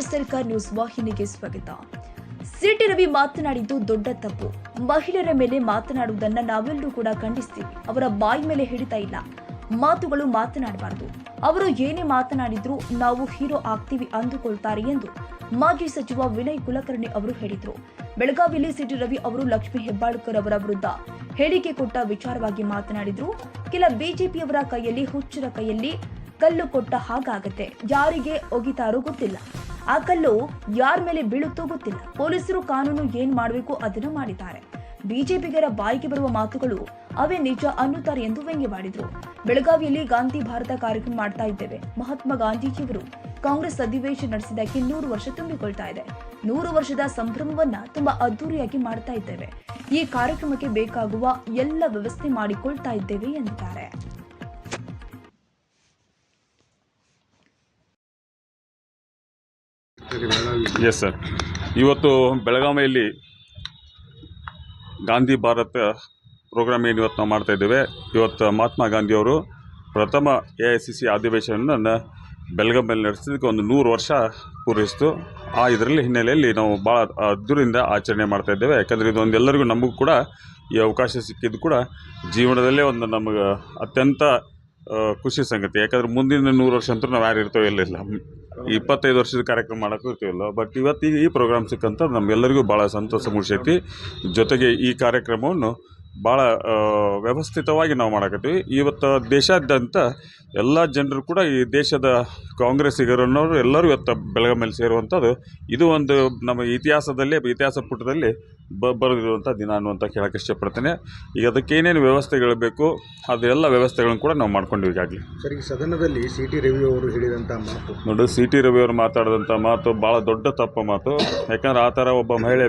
ಸರ್ಕಾರ್ ನ್ಯೂಸ್ ವಾಹಿನಿಗೆ ಸ್ವಾಗತ. ಸಿಟಿ ರವಿ ಮಾತನಾಡಿದ್ದು ದೊಡ್ಡ ತಪ್ಪು. ಮಹಿಳೆಯರ ಮೇಲೆ ಮಾತನಾಡುವುದನ್ನ ನಾವೆಲ್ಲರೂ ಕೂಡ ಖಂಡಿಸ್ತೀವಿ. ಅವರ ಬಾಯಿ ಮೇಲೆ ಹಿಡಿತಾ ಇಲ್ಲ. ಮಾತುಗಳು ಮಾತನಾಡಬಾರದು. ಅವರು ಏನೇ ಮಾತನಾಡಿದ್ರು ನಾವು ಹೀರೋ ಆಗ್ತೀವಿ ಅಂದುಕೊಳ್ತಾರೆ ಎಂದು ಮಾಜಿ ಸಚಿವ ವಿನಯ್ ಕುಲಕರ್ಣಿ ಅವರು ಹೇಳಿದರು. ಬೆಳಗಾವಿಯಲ್ಲಿ ಸಿಟಿ ರವಿ ಅವರು ಲಕ್ಷ್ಮೀ ಹೆಬ್ಬಾಳ್ಕರ್ ಅವರ ವಿರುದ್ಧ ಹೇಳಿಕೆ ಕೊಟ್ಟ ವಿಚಾರವಾಗಿ ಮಾತನಾಡಿದ್ರು. ಕೆಲ ಬಿಜೆಪಿಯವರ ಕೈಯಲ್ಲಿ, ಹುಚ್ಚರ ಕೈಯಲ್ಲಿ ಕಲ್ಲು ಕೊಟ್ಟ ಹಾಗಾಗತ್ತೆ. ಯಾರಿಗೆ ಒಗಿತಾರೋ ಗೊತ್ತಿಲ್ಲ. ಆ ಕಲ್ಲು ಯಾರ ಮೇಲೆ ಬೀಳುತ್ತೋ ಗೊತ್ತಿಲ್ಲ. ಪೊಲೀಸರು ಕಾನೂನು ಏನ್ ಮಾಡಬೇಕು ಅದನ್ನು ಮಾಡಿದ್ದಾರೆ. ಬಿಜೆಪಿಗರ ಬಾಯಿಗೆ ಬರುವ ಮಾತುಗಳು ಅವೇ ನಿಜ ಅನ್ನುತ್ತಾರೆ ಎಂದು ವ್ಯಂಗ್ಯವಾಡಿದ್ರು ಬೆಳಗಾವಿಯಲ್ಲಿ ಗಾಂಧಿ ಭಾರತ ಕಾರ್ಯಕ್ರಮ ಮಾಡ್ತಾ ಇದ್ದೇವೆ. ಮಹಾತ್ಮ ಗಾಂಧೀಜಿಯವರು ಕಾಂಗ್ರೆಸ್ ಅಧಿವೇಶನ ನಡೆಸಿದಕ್ಕೆ ನೂರು ವರ್ಷ ತುಂಬಿಕೊಳ್ತಾ ಇದೆ. ನೂರು ವರ್ಷದ ಸಂಭ್ರಮವನ್ನ ತುಂಬಾ ಅದ್ದೂರಿಯಾಗಿ ಮಾಡ್ತಾ ಇದ್ದೇವೆ. ಈ ಕಾರ್ಯಕ್ರಮಕ್ಕೆ ಬೇಕಾಗುವ ಎಲ್ಲ ವ್ಯವಸ್ಥೆ ಮಾಡಿಕೊಳ್ತಾ ಇದ್ದೇವೆ ಎಂದಿದ್ದಾರೆ. Yes sir. ಇವತ್ತು ಬೆಳಗಾವಿಯಲ್ಲಿ ಗಾಂಧಿ ಭಾರತ ಪ್ರೋಗ್ರಾಮ್ ಏನು ಇವತ್ತು ನಾವು ಮಾಡ್ತಾ ಇದ್ದೇವೆ? ಇವತ್ತು ಮಹಾತ್ಮ ಗಾಂಧಿಯವರು ಪ್ರಥಮ ಎ ಐ ಸಿ ಸಿ ಅಧಿವೇಶನವನ್ನು ಬೆಳಗಾವಿಯಲ್ಲಿ ನಡೆಸಿದ್ದಕ್ಕೆ ಒಂದು ನೂರು ವರ್ಷ ಪೂರೈಸಿತು. ಆ ಇದರಲ್ಲಿ ಹಿನ್ನೆಲೆಯಲ್ಲಿ ನಾವು ಭಾಳ ಅದ್ದೂರಿಂದ ಆಚರಣೆ ಮಾಡ್ತಾ ಇದ್ದೇವೆ. ಯಾಕಂದರೆ ಇದೊಂದು ಎಲ್ಲರಿಗೂ ನಮಗೂ ಕೂಡ ಈ ಅವಕಾಶ ಸಿಕ್ಕಿದ್ದು ಕೂಡ ಜೀವನದಲ್ಲೇ ಒಂದು ನಮಗೆ ಅತ್ಯಂತ ಖುಷಿ ಸಂಗತಿ. ಯಾಕಂದ್ರೆ ಮುಂದಿನ ನೂರು ವರ್ಷ ಅಂತೂ ನಾವು ಯಾರು ಇರ್ತೇವೆ ಇಲ್ಲ. ಇಪ್ಪತ್ತೈದು ವರ್ಷದ ಕಾರ್ಯಕ್ರಮ ಮಾಡೋಕ್ಕೂ ಇರ್ತೀವಲ್ಲ. ಬಟ್ ಇವತ್ತಿಗೆ ಈ ಪ್ರೋಗ್ರಾಮ್ ಸಿಕ್ಕಂತ ನಮ್ಗೆಲ್ಲರಿಗೂ ಭಾಳ ಸಂತೋಷ ಮೂಡಿಸೈತಿ ಜೊತೆಗೆ ಈ ಕಾರ್ಯಕ್ರಮವನ್ನು ಭಾಳ ವ್ಯವಸ್ಥಿತವಾಗಿ ನಾವು ಮಾಡಕತ್ತೀವಿ. ಇವತ್ತು ದೇಶಾದ್ಯಂತ ಎಲ್ಲ ಜನರು ಕೂಡ ಈ ದೇಶದ ಕಾಂಗ್ರೆಸ್ಸಿಗರನ್ನೋರು ಎಲ್ಲರೂ ಇವತ್ತು ಮೇಲೆ ಸೇರುವಂಥದ್ದು ಇದು ಒಂದು ನಮ್ಮ ಇತಿಹಾಸದಲ್ಲಿ ಇತಿಹಾಸ ಪುಟದಲ್ಲಿ ಬ ಬರೆದಿರುವಂಥ ದಿನ ಅನ್ನುವಂಥ ಕೇಳೋಕ್ಕೆ ಇಷ್ಟಪಡ್ತೇನೆ. ಈಗ ಅದಕ್ಕೆ ಏನೇನು ವ್ಯವಸ್ಥೆಗಳು ಬೇಕು ಅದೆಲ್ಲ ವ್ಯವಸ್ಥೆಗಳನ್ನು ಕೂಡ ನಾವು ಮಾಡ್ಕೊಂಡಿವಿ ಈಗಾಗಲೇ ಸರ್ ಈ ಸದನದಲ್ಲಿ ಸಿ ಟಿ ರವಿ ಅವರು ಹೇಳಿದಂಥ ಮಾತು. ನೋಡಿ ಸಿ ಟಿ ರವಿ ಅವರು ಮಾತಾಡಿದಂಥ ಮಾತು ಭಾಳ ದೊಡ್ಡ ತಪ್ಪು ಮಾತು. ಯಾಕಂದ್ರೆ ಆ ಥರ ಒಬ್ಬ ಮಹಿಳೆ